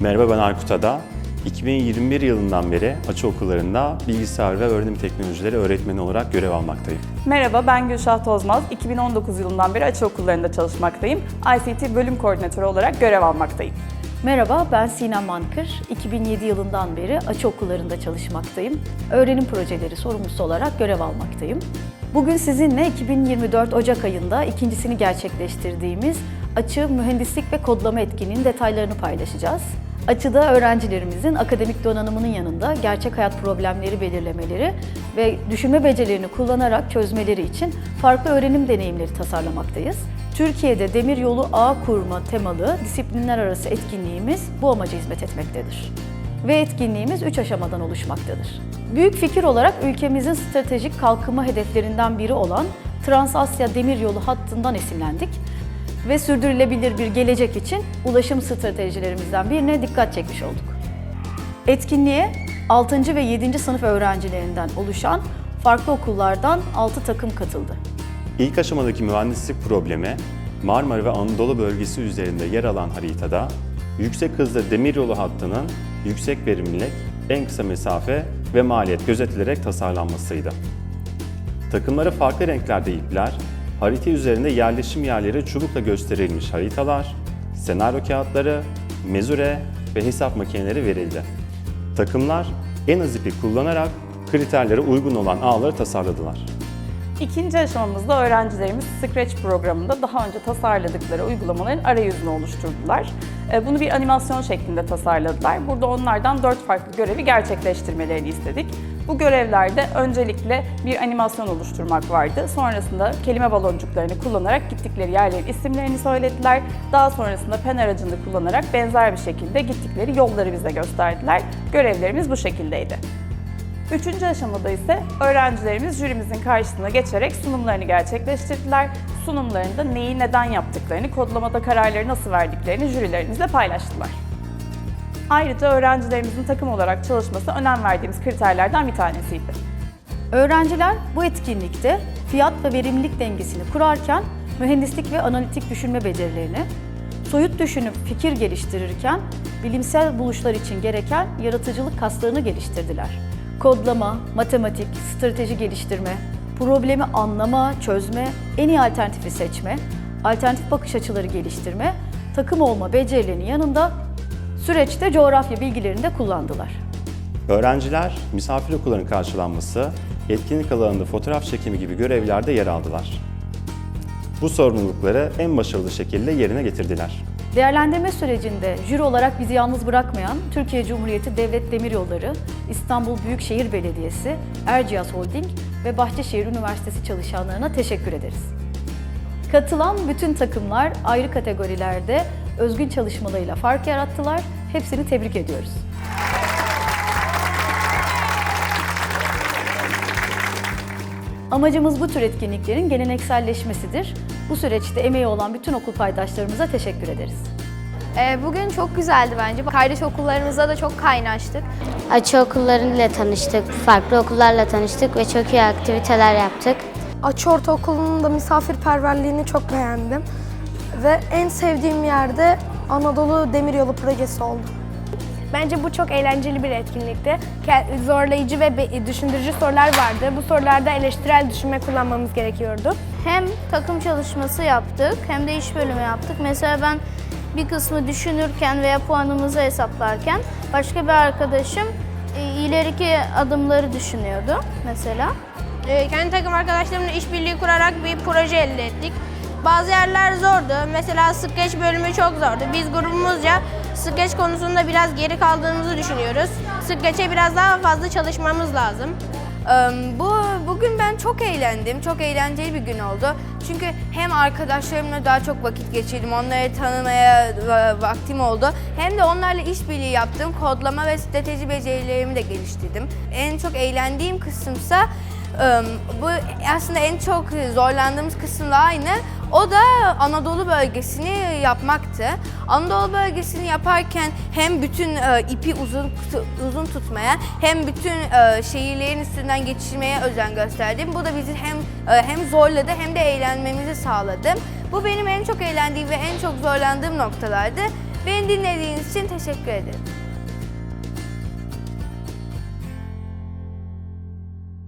Merhaba ben Aykut Ada. 2021 yılından beri açı okullarında bilgisayar ve öğrenim teknolojileri öğretmeni olarak görev almaktayım. Merhaba ben Gülşah Tozmaz. 2019 yılından beri açı okullarında çalışmaktayım. ICT bölüm koordinatörü olarak görev almaktayım. Merhaba, ben Sinem Mankır. 2007 yılından beri açı okullarında çalışmaktayım. Öğrenim projeleri sorumlusu olarak görev almaktayım. Bugün sizinle 2024 Ocak ayında ikincisini gerçekleştirdiğimiz açı mühendislik ve kodlama etkinliğinin detaylarını paylaşacağız. Açıda öğrencilerimizin akademik donanımının yanında gerçek hayat problemleri belirlemeleri ve düşünme becerilerini kullanarak çözmeleri için farklı öğrenim deneyimleri tasarlamaktayız. Türkiye'de demir yolu ağ kurma temalı disiplinler arası etkinliğimiz bu amaca hizmet etmektedir. Ve etkinliğimiz 3 aşamadan oluşmaktadır. Büyük fikir olarak ülkemizin stratejik kalkınma hedeflerinden biri olan Trans-Asya Demiryolu hattından esinlendik ve sürdürülebilir bir gelecek için ulaşım stratejilerimizden birine dikkat çekmiş olduk. Etkinliğe 6. ve 7. sınıf öğrencilerinden oluşan farklı okullardan 6 takım katıldı. İlk aşamadaki mühendislik problemi Marmara ve Anadolu bölgesi üzerinde yer alan haritada yüksek hızlı demiryolu hattının yüksek verimlilik, en kısa mesafe ve maliyet gözetilerek tasarlanmasıydı. Takımlara farklı renklerde ipler, harita üzerinde yerleşim yerleri çubukla gösterilmiş haritalar, senaryo kağıtları, mezure ve hesap makineleri verildi. Takımlar en az ipi kullanarak kriterlere uygun olan ağları tasarladılar. İkinci aşamamızda öğrencilerimiz Scratch programında daha önce tasarladıkları uygulamaların arayüzünü oluşturdular. E, Bunu bir animasyon şeklinde tasarladılar. Burada onlardan dört farklı görevi gerçekleştirmelerini istedik. Bu görevlerde öncelikle bir animasyon oluşturmak vardı. Sonrasında kelime baloncuklarını kullanarak gittikleri yerlerin isimlerini söylediler. Daha sonrasında pen aracını kullanarak benzer bir şekilde gittikleri yolları bize gösterdiler. Görevlerimiz bu şekildeydi. Üçüncü aşamada ise öğrencilerimiz jürimizin karşısına geçerek sunumlarını gerçekleştirdiler. Sunumlarında neyi neden yaptıklarını, kodlamada kararları nasıl verdiklerini jürilerimizle paylaştılar. Ayrıca öğrencilerimizin takım olarak çalışması önem verdiğimiz kriterlerden bir tanesiydi. Öğrenciler bu etkinlikte fiyat ve verimlilik dengesini kurarken mühendislik ve analitik düşünme becerilerini, soyut düşünüp fikir geliştirirken bilimsel buluşlar için gereken yaratıcılık kaslarını geliştirdiler. Kodlama, matematik, strateji geliştirme, problemi anlama, çözme, en iyi alternatifi seçme, alternatif bakış açıları geliştirme, takım olma becerilerinin yanında süreçte coğrafya bilgilerini de kullandılar. Öğrenciler misafir okulların karşılanması, etkinlik alanında fotoğraf çekimi gibi görevlerde yer aldılar. Bu sorumlulukları en başarılı şekilde yerine getirdiler. Değerlendirme sürecinde jüri olarak bizi yalnız bırakmayan Türkiye Cumhuriyeti Devlet Demiryolları, İstanbul Büyükşehir Belediyesi, Erciyes Holding ve Bahçeşehir Üniversitesi çalışanlarına teşekkür ederiz. Katılan bütün takımlar ayrı kategorilerde özgün çalışmalarıyla fark yarattılar. Hepsini tebrik ediyoruz. Amacımız bu tür etkinliklerin gelenekselleşmesidir. Bu süreçte emeği olan bütün okul paydaşlarımıza teşekkür ederiz. Ee, Bugün çok güzeldi bence. Kardeş okullarımızda da çok kaynaştık. Açı okullarıyla tanıştık, farklı okullarla tanıştık ve çok iyi aktiviteler yaptık. Açı Ortaokulu'nun da misafirperverliğini çok beğendim. Ve en sevdiğim yerde Anadolu Demiryolu projesi oldu. Bence bu çok eğlenceli bir etkinlikti. Zorlayıcı ve düşündürücü sorular vardı. Bu sorularda eleştirel düşünme kullanmamız gerekiyordu. hem takım çalışması yaptık hem de iş bölümü yaptık. Mesela ben bir kısmı düşünürken veya puanımızı hesaplarken başka bir arkadaşım e, ileriki adımları düşünüyordu mesela. Ee, kendi takım arkadaşlarımla işbirliği kurarak bir proje elde ettik. Bazı yerler zordu. Mesela sketch bölümü çok zordu. Biz grubumuzca sketch konusunda biraz geri kaldığımızı düşünüyoruz. Sketch'e biraz daha fazla çalışmamız lazım. Bu bugün ben çok eğlendim. Çok eğlenceli bir gün oldu. Çünkü hem arkadaşlarımla daha çok vakit geçirdim. Onları tanımaya vaktim oldu. Hem de onlarla işbirliği yaptım. Kodlama ve strateji becerilerimi de geliştirdim. En çok eğlendiğim kısımsa bu aslında en çok zorlandığımız kısımla aynı. O da Anadolu bölgesini yapmaktı. Anadolu bölgesini yaparken hem bütün e, ipi uzun uzun tutmaya hem bütün e, şehirlerin üstünden geçirmeye özen gösterdim. Bu da bizi hem e, hem zorladı hem de eğlenmemizi sağladı. Bu benim en çok eğlendiğim ve en çok zorlandığım noktalardı. Beni dinlediğiniz için teşekkür ederim.